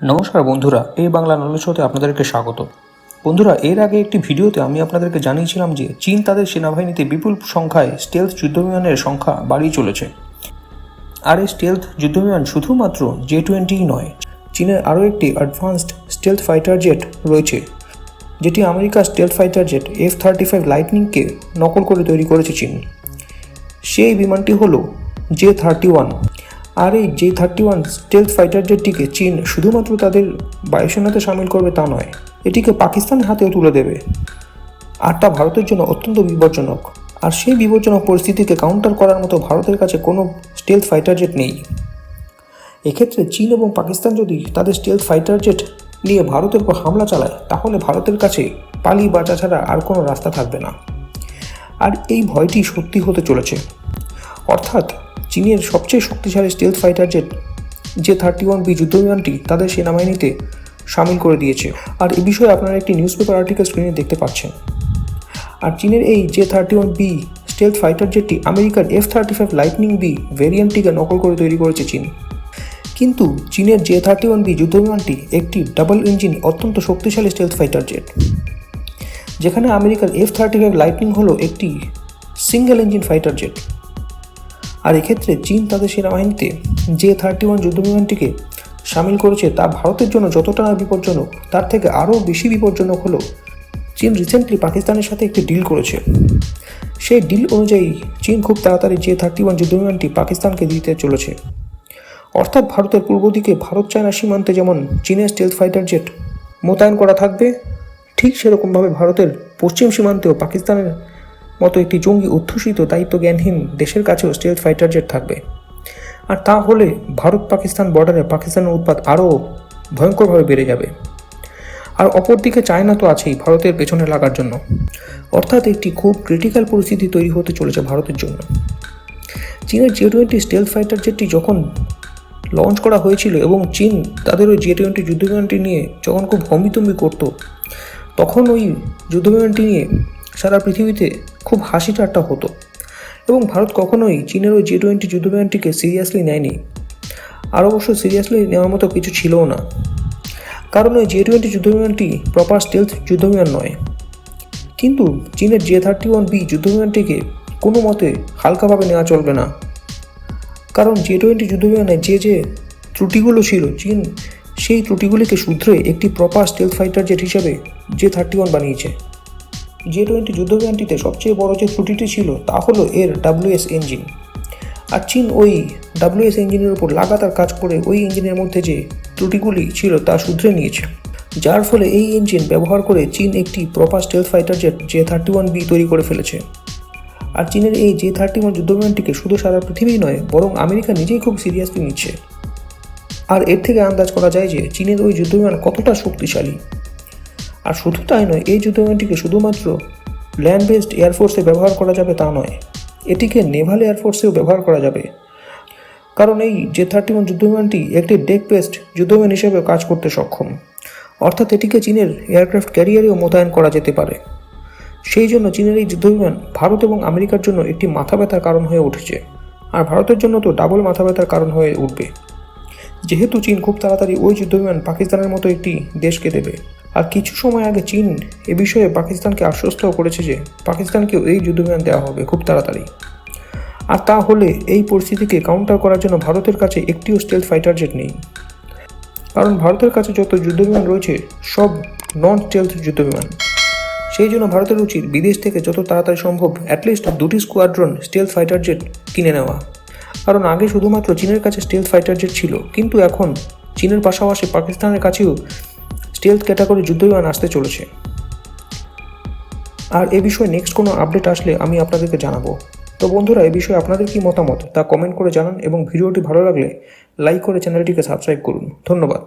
নমস্কার বন্ধুরা এই বাংলা নলেজ শোতে আপনাদেরকে স্বাগত। বন্ধুরা, এর আগে একটি ভিডিওতে আমি আপনাদেরকে জানিয়েছিলাম যে চীন তাদের সেনাবাহিনীতে বিপুল সংখ্যায় স্টেলথ যুদ্ধবিমানের সংখ্যা বাড়িয়ে চলেছে। আর এই স্টেলথ যুদ্ধবিমান শুধুমাত্র জে টোয়েন্টিই নয়, চীনের আরও একটি অ্যাডভান্সড স্টেলথ ফাইটার জেট রয়েছে, যেটি আমেরিকার stealth fighter jet F thirty five লাইটনিংকে নকল করে তৈরি করেছে চীন। সেই বিমানটি হলো জে থার্টি ওয়ান আর এই J thirty one stealth fighter জেটটিকে চীন শুধুমাত্র তাদের বায়ুসেনাতে সামিল করবে তা নয়, এটিকে পাকিস্তানের হাতেও তুলে দেবে। আর তা ভারতের জন্য অত্যন্ত বিপজ্জনক। আর সেই বিপজ্জনক পরিস্থিতিকে কাউন্টার করার মতো ভারতের কাছে কোনো স্টেলথ ফাইটার জেট নেই। এক্ষেত্রে চীন এবং পাকিস্তান যদি তাদের স্টেলথ ফাইটার জেট নিয়ে ভারতের উপর হামলা চালায়, তাহলে ভারতের কাছে পালি বাঁচা ছাড়া আর কোনো রাস্তা থাকবে না। আর এই ভয়টি সত্যি হতে চলেছে। অর্থাৎ চীনের সবচেয়ে শক্তিশালী স্টেলথ ফাইটার জেট যে থার্টি ওয়ান বি যুদ্ধবিমানটি তাদের সেনাবাহিনীতে সামিল করে দিয়েছে। আর এ বিষয়ে আপনারা একটি নিউজ পেপার আর্টিকেল স্ক্রিনে দেখতে পাচ্ছেন। আর চীনের এই J thirty one B stealth fighter জেটটি আমেরিকার F thirty five lightning B ভেরিয়েন্টটিকে নকল করে তৈরি করেছে চীন। কিন্তু চীনের জে থার্টি ওয়ান বি যুদ্ধবিমানটি একটি ডাবল ইঞ্জিন অত্যন্ত শক্তিশালী স্টেলথ ফাইটার জেট যেখানে আমেরিকার এফ থার্টি ফাইভ লাইটনিং হলো একটি সিঙ্গেল ইঞ্জিন ফাইটার জেট আর এক্ষেত্রে চীন তাদের সেনাবাহিনীতে যে থার্টি ওয়ান যুদ্ধবিমানটিকে সামিল করেছে তা ভারতের জন্য যতটা না বিপজ্জনক, তার থেকে আরও বেশি বিপজ্জনক হলো চীন রিসেন্টলি পাকিস্তানের সাথে একটি ডিল করেছে। সেই ডিল অনুযায়ী চীন খুব তাড়াতাড়ি যে থার্টি ওয়ান যুদ্ধবিমানটি পাকিস্তানকে দিতে চলেছে। অর্থাৎ ভারতের পূর্ব দিকে ভারত চায়না সীমান্তে যেমন চীনের স্টেলথ ফাইটার জেট মোতায়েন করা থাকবে, ঠিক সেরকমভাবে ভারতের পশ্চিম সীমান্তেও পাকিস্তানের মতো একটি জঙ্গি অধ্যুষিত দায়িত্ব জ্ঞানহীন দেশের কাছেও স্টেলথ ফাইটার জেট থাকবে। আর তা হলে ভারত পাকিস্তান বর্ডারে পাকিস্তানের উৎপাত আরও ভয়ঙ্করভাবে বেড়ে যাবে। আর অপরদিকে চায়না তো আছেই ভারতের পেছনে লাগার জন্য। অর্থাৎ একটি খুব ক্রিটিক্যাল পরিস্থিতি তৈরি হতে চলেছে ভারতের জন্য। চীনের জে টোয়েন্টি স্টেল ফাইটার জেটটি যখন লঞ্চ করা হয়েছিল এবং চীন তাদের ওই জে টোয়েন্টি যুদ্ধবিমানটি নিয়ে যখন খুব হম্বিতম্বি করতো, তখন ওই যুদ্ধবিমানটি নিয়ে সারা পৃথিবীতে খুব হাসি ঠাট্টা হতো। এবং ভারত কখনোই চীনের ওই জে টোয়েন্টি যুদ্ধবিমানটিকে সিরিয়াসলি নেয়নি। আর অবশ্য সিরিয়াসলি নেওয়ার মতো কিছু ছিলও না। কারণ ওই জে টোয়েন্টি যুদ্ধবিমানটি প্রপার স্টেলথ যুদ্ধবিমান নয়। কিন্তু চীনের জে থার্টি ওয়ান বি যুদ্ধবিমানটিকে কোনো মতে হালকাভাবে নেওয়া চলবে না। কারণ জে টোয়েন্টি যুদ্ধবিমানে যে যে ত্রুটিগুলো ছিল, চীন সেই ত্রুটিগুলিকে শুধরে একটি প্রপার স্টেলথ ফাইটার জেট হিসাবে জে থার্টি ওয়ান বানিয়েছে। জে টোয়েন্টি যুদ্ধবিমানটিতে সবচেয়ে বড় যে ত্রুটিটি ছিল তা হলো এর ডাব্লিউএস ইঞ্জিন আর চীন ওই ডাব্লিউএস ইঞ্জিনের উপর লাগাতার কাজ করে ওই ইঞ্জিনের মধ্যে যে ত্রুটিগুলি ছিল তা শুধরে নিয়েছে। যার ফলে এই ইঞ্জিন ব্যবহার করে চীন একটি proper stealth fighter jet J thirty one B তৈরি করে ফেলেছে। আর চীনের এই জে থার্টি ওয়ান যুদ্ধবিমানটিকে শুধু সারা পৃথিবী নয়, বরং আমেরিকা নিজেই খুব সিরিয়াসলি নিচ্ছে। আর এর থেকে আন্দাজ করা যায় যে চীনের ওই যুদ্ধবিমান কতটা শক্তিশালী। আর শুধু তাই নয়, এই যুদ্ধবিমানটিকে শুধুমাত্র ল্যান্ড বেসড এয়ারফোর্সে ব্যবহার করা যাবে তা নয়, এটিকে নেভাল এয়ারফোর্সেও ব্যবহার করা যাবে। কারণ এই জে থার্টি ওয়ান যুদ্ধবিমানটি একটি ডেক বেসড যুদ্ধবিমান হিসেবে কাজ করতে সক্ষম। অর্থাৎ এটিকে চীনের এয়ারক্রাফট ক্যারিয়ারেও মোতায়েন করা যেতে পারে। সেই জন্য চীনের এই যুদ্ধবিমান ভারত এবং আমেরিকার জন্য একটি মাথা ব্যথার কারণ হয়ে উঠেছে। আর ভারতের জন্য তো ডাবল মাথা ব্যথার কারণ হয়ে উঠবে। যেহেতু চীন খুব তাড়াতাড়ি ওই যুদ্ধবিমান পাকিস্তানের মতো একটি দেশকে দেবে। আর কিছু সময় আগে চীন এ বিষয়ে পাকিস্তানকে আশ্বস্তও করেছে যে পাকিস্তানকেও এই যুদ্ধবিমান দেওয়া হবে খুব তাড়াতাড়ি। আর তা হলে এই পরিস্থিতিকে কাউন্টার করার জন্য ভারতের কাছে একটিও স্টেলথ ফাইটার জেট নেই। কারণ ভারতের কাছে যত যুদ্ধবিমান রয়েছে, সব নন স্টেলথ যুদ্ধবিমান। সেই জন্য ভারতের উচিত বিদেশ থেকে যত তাড়াতাড়ি সম্ভব অ্যাটলিস্ট দুটি স্কোয়াড্রন স্টেলথ ফাইটার জেট কিনে নেওয়া। কারণ আগে শুধুমাত্র চীনের কাছে স্টেলথ ফাইটার জেট ছিল, কিন্তু এখন চীনের পাশাপাশি পাকিস্তানের কাছেও স্টেলথ ক্যাটাগরি যুদ্ধবিমান আসতে চলেছে। আর এ বিষয়ে নেক্সট কোনো আপডেট আসলে আমি আপনাদেরকে জানাব। তো বন্ধুরা, এ বিষয়ে আপনাদের কি মতামত তা কমেন্ট করে জানান এবং ভিডিওটি ভালো লাগলে লাইক করে চ্যানেলটিকে সাবস্ক্রাইব করুন। ধন্যবাদ।